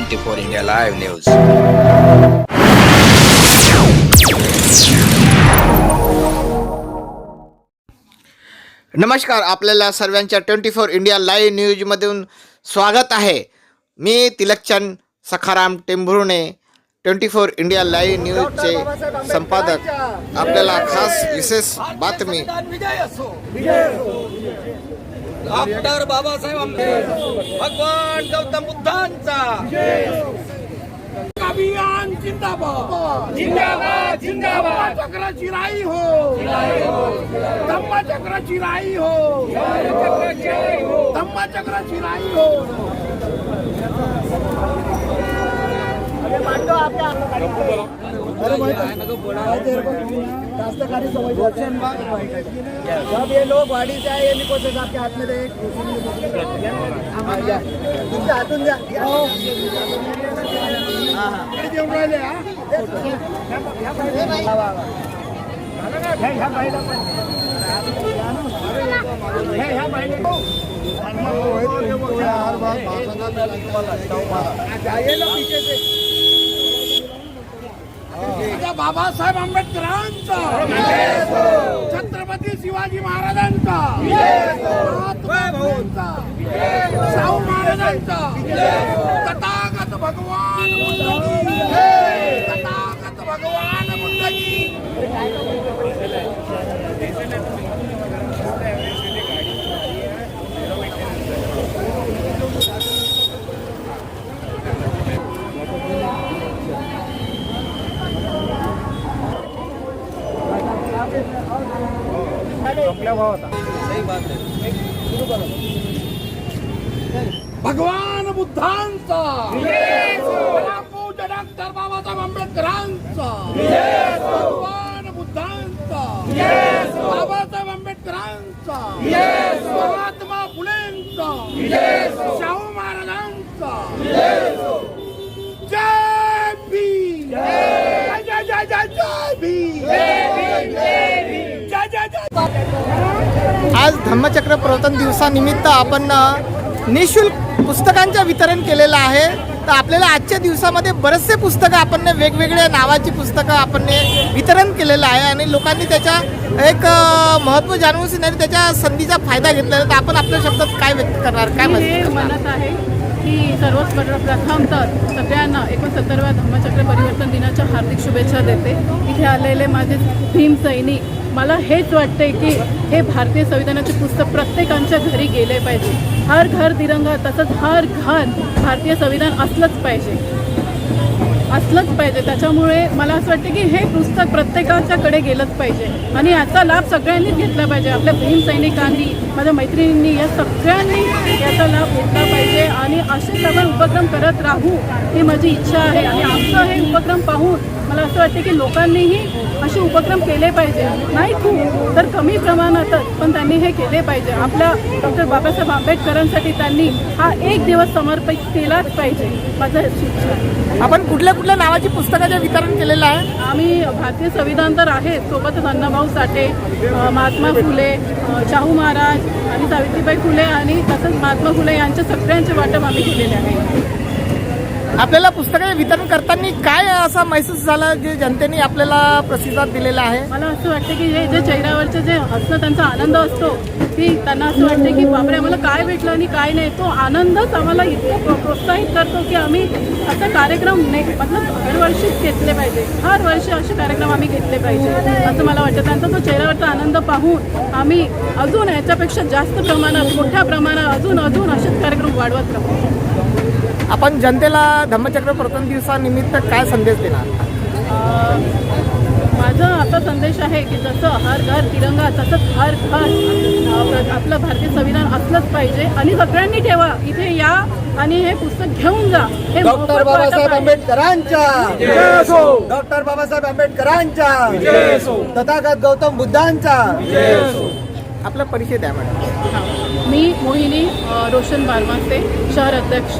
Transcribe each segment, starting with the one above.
Twenty four India live news. नमस्कार आपल्याला सर्वांच्या ट्वेंटी फोर इंडिया लाईव्ह न्यूजमधून स्वागत आहे. मी Tilakchand Sakharam Tembhurne twenty four India live न्यूजचे संपादक. आपल्याला खास विशेष बातमी. डॉक्टर बाबासाहेब आंबेडकर भगवान गौतम बुद्धांचा. अभियान जिंदाबाद. जिंदाबाद जिंदाबाद. चक्राची राई हो. धम्मा चक्राची राई हो. धम्मा चक्राची राई हो. जब ये लोग वाडी से आए ये निको से आपके हाथ में दे हाँ, या. तुमच्या हातून द्या. हाँ, हाँ. हे, ह्या बाईला पण. हे, ह्या बाईला. जाइए ना पीछे से राजा बाबासाहेब आंबेडकरांचा. छत्रपती शिवाजी महाराजांचा. महात्मा फुलेंचा शाहू महाराजांचा. तथागत भगवान बुद्ध की तथागत भगवान बुद्ध की भगवान बुद्धांचा. डॉक्टर बाबासाहेब आंबेडकरांचा. भगवान बुद्धांचा. बाबासाहेब आंबेडकरांचा. महात्मा फुलेंचा. आज धम्मचक्र प्रवर्तन दिवसानिमित्त आपण निशुल्क पुस्तकांचं वितरण केलेलं आहे. तर आपल्याला आजच्या दिवसामध्ये बरेचसे पुस्तकं आपण वेगवेगळ्या नावाची पुस्तकं आपण वितरण केलेलं आहे आणि लोकांनी त्याच्या एक महत्त्व जाणून त्याच्या संधीचा फायदा घेतलेला. तर आपण आपल्या शब्दात काय व्यक्त करणार? काय म्हणत आहे की सर्वच प्रथम तर सगळ्यांना एकोणसत्तरव्या धम्मचक्र परिवर्तन दिनाच्या हार्दिक शुभेच्छा देते. इथे आलेले माझे भीम सैनिक मला हेच वाटते की हे भारतीय संविधानाचे पुस्तक प्रत्येकांच्या घरी गेले पाहिजे. हर घर तिरंगा तसंच हर घर भारतीय संविधान असलंच पाहिजे. असलंच पाहिजे. त्याच्यामुळे मला असं वाटतं की हे पुस्तक प्रत्येकाच्याकडे गेलंच पाहिजे. आणि याचा लाभ सगळ्यांनीच घेतला पाहिजे. आपल्या भीम सैनिकांनी माझ्या मैत्रिणींनी या सगळ्यांनी याचा लाभ घेतला पाहिजे. आणि असे सगळे उपक्रम करत राहू ही माझी इच्छा आहे. आणि आमचं हे उपक्रम पाहून मला असं वाटतं की लोकांनीही असे उपक्रम केले पाहिजे. नाही खूप तर कमी प्रमाणातच पण त्यांनी हे केले पाहिजे. आपल्या डॉक्टर बाबासाहेब आंबेडकरांसाठी त्यांनी हा एक दिवस समर्पित केलाच पाहिजे. माझं आहे. आपण कुठल्या कुठल्या नावाची पुस्तकाचं वितरण केलेलं आहे? आम्ही भारतीय संविधान तर आहे सोबतच अण्णाभाऊ साठे महात्मा फुले शाहू महाराज आणि सावित्रीबाई फुले आणि तसंच महात्मा फुले यांच्या सगळ्यांचे वाटप आम्ही केलेले आहे. आपल्याला पुस्तके वितरण करताना काय असा महसूस झाला जे जनतेने आपल्याला प्रतिसाद दिलेला आहे? मला असं वाटतं की हे जे चेहऱ्यावरचं जे असतं त्यांचा आनंद असतो की त्यांना असं वाटतं की बापरे आम्हाला काय भेटलं आणि काय नाही? तो आनंदच आम्हाला इतकं प्रोत्साहित करतो की आम्ही असा कार्यक्रम ने मतलब दरवर्षीच घेतले पाहिजे. हर वर्षी असे कार्यक्रम आम्ही घेतले पाहिजे असं मला वाटतं. त्यांचा तो चेहऱ्यावरचा आनंद पाहून आम्ही अजून याच्यापेक्षा जास्त प्रमाणात मोठ्या प्रमाणात अजून अजून असेच कार्यक्रम वाढवत राहू. आपण जनतेला धम्मचक्र प्रवर्तन दिवसानिमित्त काय संदेश देणार? माझा असा संदेश आहे की जसं हर घर तिरंगा तसंच हर घर आपलं भारतीय संविधान असलंच पाहिजे आणि सगळ्यांनी ठेवा. इथे या आणि हे पुस्तक घेऊन जा. हे डॉक्टर बाबासाहेब. आंबेडकरांच्या. डॉक्टर बाबासाहेब आंबेडकरांच्या. तथागत गौतम बुद्धांचा. आपला परिचय द्या मॅडम. मी मोहिनी रोशन बारमासे शहर अध्यक्ष.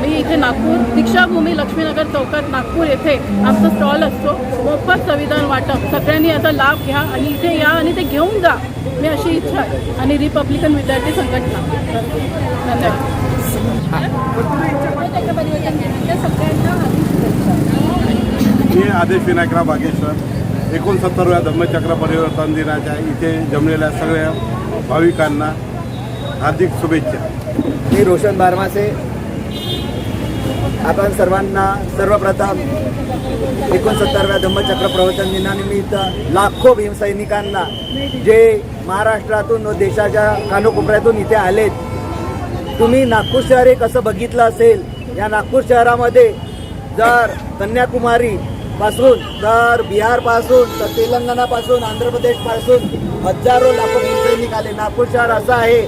मी इथे नागपूर दीक्षाभूमी लक्ष्मीनगर चौकात नागपूर येथे आमचा स्टॉल असतो. मोफत संविधान वाटप. सगळ्यांनी याचा लाभ घ्या आणि इथे या आणि ते घेऊन जा. मी अशी इच्छा आहे. आणि रिपब्लिकन विद्यार्थी संघटना. धन्यवाद. मी आदेश विनायकराव बागेश्वर एकोणसत्तरव्या धम्मचक्र परिवर्तन दिनाच्या इथे जमलेल्या सगळ्या भाविकांना हार्दिक शुभेच्छा. मी रोशन बारमासे. आपण सर्वांना सर्वप्रथम एकोणसत्तरव्या धम्मचक्र प्रवर्तन दिनानिमित्त लाखो भीमसैनिकांना जे महाराष्ट्रातून व देशाच्या कानोकोपऱ्यातून इथे आलेत तुम्ही नागपूर शहर हे कसं बघितलं असेल? या नागपूर शहरामध्ये जर कन्याकुमारी पासून तर बिहारपासून तर तेलंगणापासून आंध्र प्रदेशपासून हजारो लाखो भीमसैनिक आले. नागपूर शहर असं आहे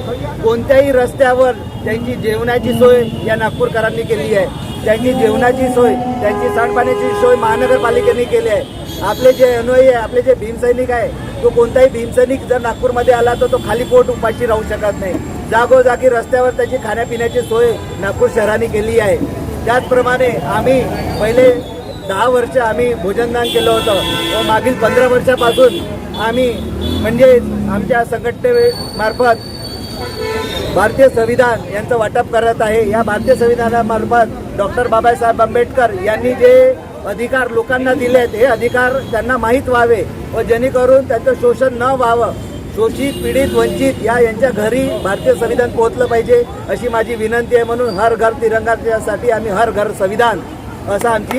कोणत्याही रस्त्यावर त्यांची जेवणाची सोय या नागपूरकरांनी केली आहे. त्यांची जेवणाची सोय त्यांची सांडपाण्याची सोय महानगरपालिकेने केली आहे. आपले जे अनुयायी आहे आपले जे भीमसैनिक आहे तो कोणताही भीमसैनिक जर नागपूरमध्ये आला तर तो खाली पोट उपाशी राहू शकत नाही. जागोजागी रस्त्यावर त्याची खाण्यापिण्याची सोय नागपूर शहराने केली आहे. त्याचप्रमाणे आम्ही पहिले दहा वर्ष आम्ही भोजनदान केलं होतं. व मागील पंधरा वर्षापासून आम्ही म्हणजे आमच्या संघटनेमार्फत भारतीय संविधान यांचं वाटप करत आहे. या भारतीय संविधानामार्फत डॉक्टर बाबासाहेब आंबेडकर यांनी जे अधिकार लोकांना दिले आहेत हे अधिकार त्यांना माहीत व्हावे व जेणेकरून त्यांचं शोषण न व्हावं. शोषित पीडित वंचित या यांच्या घरी भारतीय संविधान पोहोचलं पाहिजे अशी माझी विनंती आहे. म्हणून हर घर तिरंगासाठी आम्ही हर घर संविधान असं आमची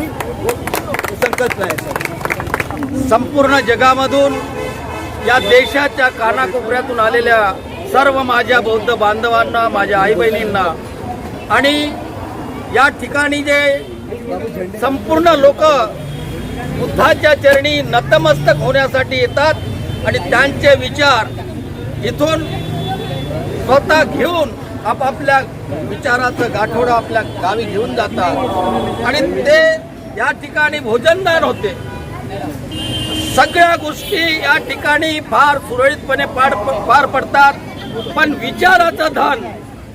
संकट आहे सर. संपूर्ण जगामधून या देशाच्या कानाकोपऱ्यातून आलेल्या सर्व माझ्या बौद्ध बांधवांना माझ्या आई बहिणींना आणि या ठिकाणी जे संपूर्ण लोक बुद्धाच्या चरणी नतमस्तक होण्यासाठी येतात आणि त्यांचे विचार इथून स्वतः घेऊन आपापल्या विचाराचं गाठोडं आपल्या गावी घेऊन जातात. आणि ते या ठिकाणी भोजनदान होते. सगळ्या गोष्टी या ठिकाणी फार सुरळीतपणे पार पार पडतात. पण विचाराचं धन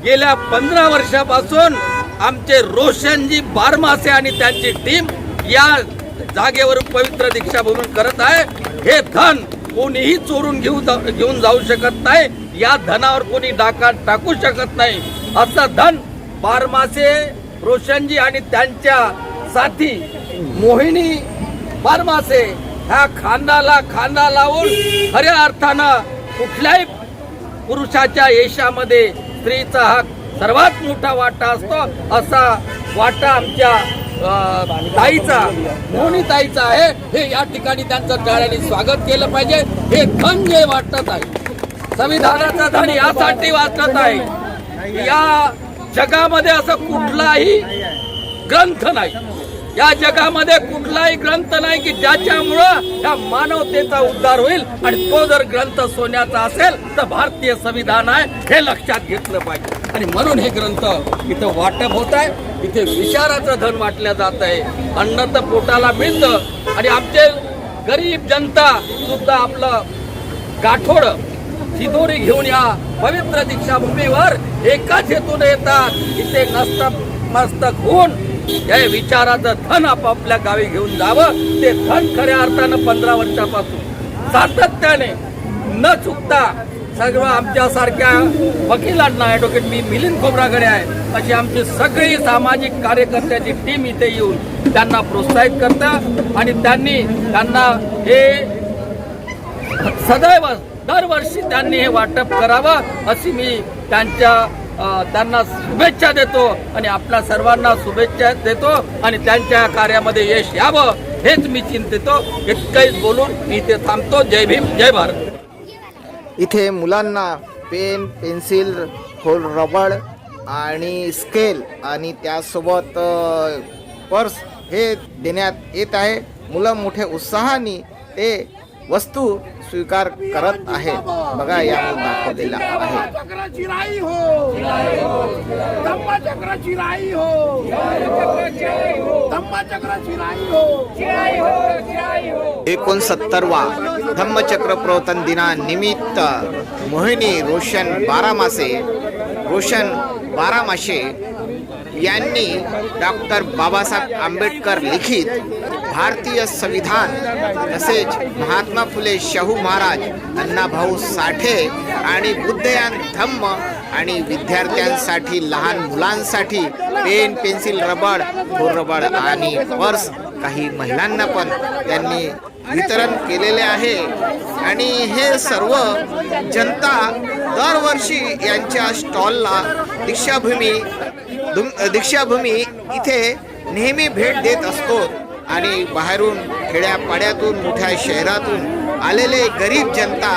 गेल्या पंधरा वर्षापासून आमचे रोशनजी बारमासे आणि त्यांची टीम या जागेवर पवित्र दीक्षाभूमी करत आहे. हे धन कोणीही चोरून घेऊ घेऊन जाऊ शकत नाही. या धनावर कोणी डाका टाकू शकत नाही. असं धन बारमासे रोशनजी आणि त्यांच्या साथी मोहिनी बारमासे ह्या खांदाला खांदा लावून खऱ्या अर्थानं कुठल्याही पुरुषाच्या यशामध्ये स्त्रीचा हा सर्वात मोठा वाटा असतो असा वाटा आमच्या ताईचा मोहनी ताईचा आहे. हे या ठिकाणी त्यांचं टाळ्याने स्वागत केलं पाहिजे. हे धन जे वाटत आहे. संविधानाचं धन यासाठी वाटत आहे. या जगामध्ये असं कुठलाही ग्रंथ नाही. या जगामध्ये कुठलाही ग्रंथ नाही की ज्याच्यामुळं या मानवतेचा उद्धार होईल. आणि तो जर ग्रंथ सोन्याचा असेल तर भारतीय संविधान आहे हे लक्षात घेतलं पाहिजे. आणि म्हणून हे ग्रंथ इथं वाटप होत आहे. इथे विचाराचं धन वाटलं जात आहे. अन्न तर पोटाला मिळतं. आणि आमचे गरीब जनता सुद्धा आपलं गाठोड शिदोरी घेऊन या पवित्र दीक्षाभूमीवर एकाच हेतून येतात. इथे नस्त मस्तक होऊन या विचाराचं धन आपापल्या गावी घेऊन जावं ते धन खऱ्या अर्थानं पंधरा वर्षापासून. सातत्याने न चुकता सगळं आमच्यासारख्या वकिलांना ॲडव्होकेट मी मिलिंद खोबराकडे आहे अशी आमची सगळी सामाजिक कार्यकर्त्याची टीम इथे येऊन त्यांना प्रोत्साहित करतं आणि त्यांनी त्यांना हे सदैव दरवर्षी त्यांनी हे वाटप करावं अशी मी त्यांच्या त्यांना शुभेच्छा देतो आणि आपल्या सर्वांना शुभेच्छा देतो आणि त्यांच्या कार्यामध्ये यश यावं हेच मी चिंतितो. इतकंच बोलून मी इथे थांबतो. जय भीम जय भारत. इथे मुलांना पेन पेन्सिल खोल रबड आणि स्केल आणि त्यासोबत पर्स हे देण्यात येत आहे. मुलं मोठ्या उत्साहाने ते वस्तू स्वीकार करत आहेत बघा यामध्ये दाखवलेला आहे. हो. हो. हो. एकोणसत्तरवा धम्मचक्र प्रवर्तन दिनानिमित्त मोहिनी रोशन बारामासे रोशन बारामाशे यांनी डॉक्टर बाबासाहेब आंबेडकर लिखित भारतीय संविधान तसेच महात्मा फुले शाहू महाराज अण्णाभाऊ साठे आणि बुद्धयान धम्म आणि विद्यार्थ्यांसाठी लहान मुलांसाठी पेन पेन्सिल रबड रबड आणि पर्स काही महिलांना पण त्यांनी वितरण केलेले आहे. आणि हे सर्व जनता दरवर्षी यांच्या स्टॉलला दीक्षाभूमी दीक्षाभूमी इथे नेहमी भेट देत असतो. आणि बाहेरून खेड्यापाड्यातून मोठ्या शहरातून आलेले गरीब जनता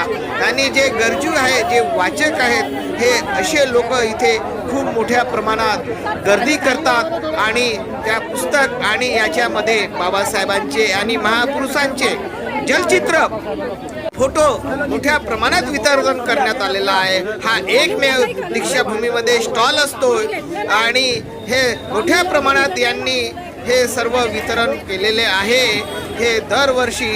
आणि जे गरजू आहे जे वाचक आहेत हे असे लोक इथे खूप मोठ्या प्रमाणात गर्दी करतात आणि त्या पुस्तक आणि याच्यामध्ये बाबासाहेबांचे आणि महापुरुषांचे जलचित्र फोटो मोठ्या प्रमाणात वितरण करण्यात आलेला आहे. हा एकमेव दीक्षाभूमीमध्ये स्टॉल असतो आणि हे मोठ्या प्रमाणात यांनी हे सर्व वितरण केलेले आहे. हे दरवर्षी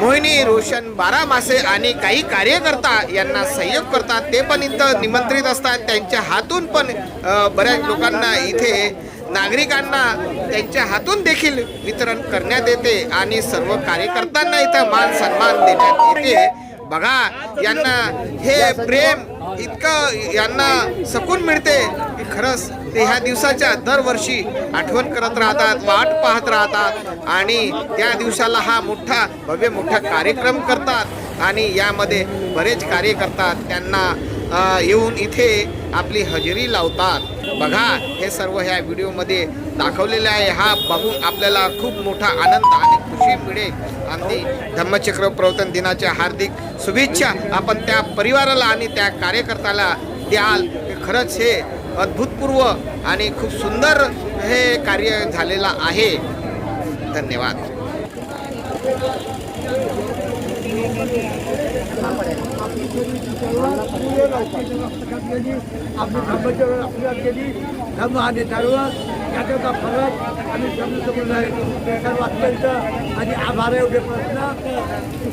मोहिनी रोशन बारा मासे आणि काही कार्यकर्ता यांना सहयोग करतात. ते पण इथं निमंत्रित असतात. त्यांच्या हातून पण बऱ्याच लोकांना इथे नागरिकांना त्यांच्या हातून देखील वितरण करण्यात येते आणि सर्व कार्यकर्त्यांना इथं मान सन्मान देण्यात येते. बघा यांना हे प्रेम इतकं यांना सकून मिळते की खरंच ते ह्या दिवसाच्या दरवर्षी आठवण करत राहतात वाट पाहत राहतात आणि त्या दिवसाला हा मोठा भव्य मोठा कार्यक्रम करतात आणि यामध्ये बरेच कार्य करतात. त्यांना येऊन इथे आपली हजेरी लावतात. बघा हे सर्व ह्या व्हिडिओमध्ये दाखवलेलं आहे. हा बघून आपल्याला खूप मोठा आनंद आणि खुशी मिळेल. आणि धम्मचक्र प्रवर्तन दिनाच्या हार्दिक शुभेच्छा. आपण त्या परिवाराला आणि त्या कार्यकर्त्याला द्याल. खरंच हे अद्भुतपूर्व आणि खूप सुंदर हे कार्य झालेलं आहे. धन्यवाद. आपली धर्माच्या आपल्याला केली धर्म आणि धर्म याच्याचा फरक आम्ही समजून समजून आहे सर्व अत्यंत आणि आभार एवढे प्रश्न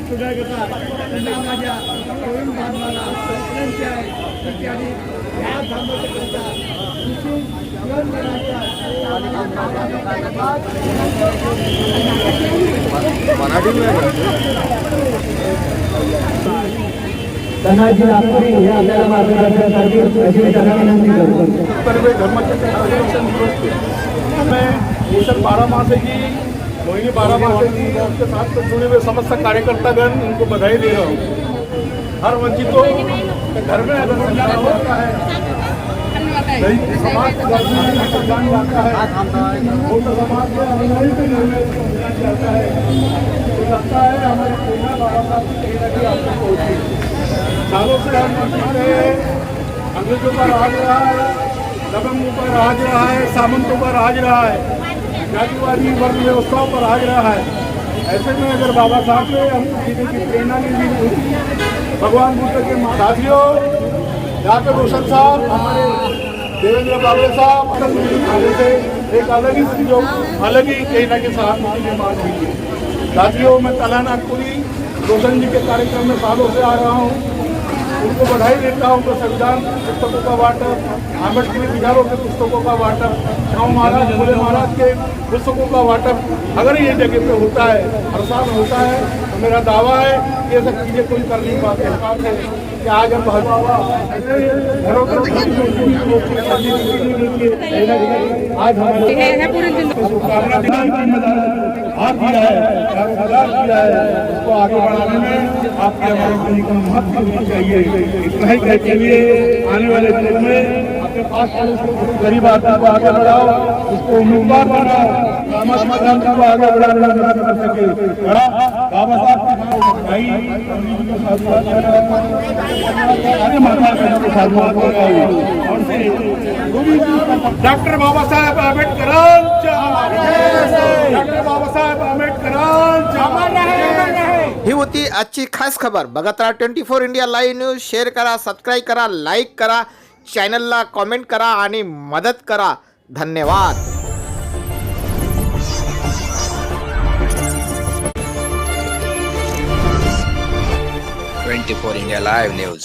सुद्धा घेतात त्यांना माझ्या तरुण बांधवाला सगळ्यांचे आहे त्यांची आणि या धर्मचक्राचा विशेष जीवन देण्याचा कर्वे धर्मचक्र फाउंडेशन मैं भूषण बारामासे जी मोहिनी बारामासे जी उनके साथ से जुड़े हुए समस्त कार्यकर्तागण उनको बधाई दे रहा हूँ हर वंचितों के घर में अगर संचार होता है नहीं, समाज को घर में कल्याण जाता है वो तो समाज में हमारे भी घर में कल्याण जाता है तो लगता है हमारे प्रेरणा बाबा साहब की कहीं ना कहीं आपको पहुंची सालों से हम अंग्रेज़ों का राज रहा है दबंगों का राज रहा है सामंतों का राज रहा है जातिवादी वर्ग व्यवस्थाओं का राज रहा है ऐसे में अगर बाबा साहब ने हमको जीने की प्रेरणा नहीं दी होती भगवान बुद्ध के साथियों पे रोशन साहब हमारे देवेंद्र बाबे साहब जी खाने से एक अलग ही संयोग अलग ही कहीं ना कहीं सहानुभूति निर्माण हुई है साथियों में कला नागपुरी रोशन जी के कार्यक्रम में सालों से आ रहा हूँ। उनको बधाई देता हूँ तो संविधान पुस्तकों का वाटप आम्बेडकरी विचारों के पुस्तकों का वाटप शाह महाराज भोले महाराज के पुस्तकों का वाटप अगर ये जगह पे होता है हर साल होता है तो मेरा दावा है ये सब चीज़ें कोई कर नहीं पाते हैं। कि आज हम आज हाथ दिया है है उसको आगे बढ़ाने में आपकी हमारी का महत्व होना चाहिए। इतना ही कहते हुए आने वाले दिनों में अपने पास गरीब आदमी को आगे बढ़ाओ उसको उम्मीदवार बनाओ समाज क्रांति को आगे बढ़ाने में मदद कर सके। बड़ा बाबा साहब डॉक्टर बाबासाहेब आंबेडकरांच्या डॉक्टर बाबासाहेब आंबेडकरांच्या ही होती आजची खास खबर. बघत राहा twenty four India live news. Share करा सबस्क्राईब करा लाईक करा चॅनलला कॉमेंट करा आणि मदत करा. धन्यवाद. Contemporânea Live News.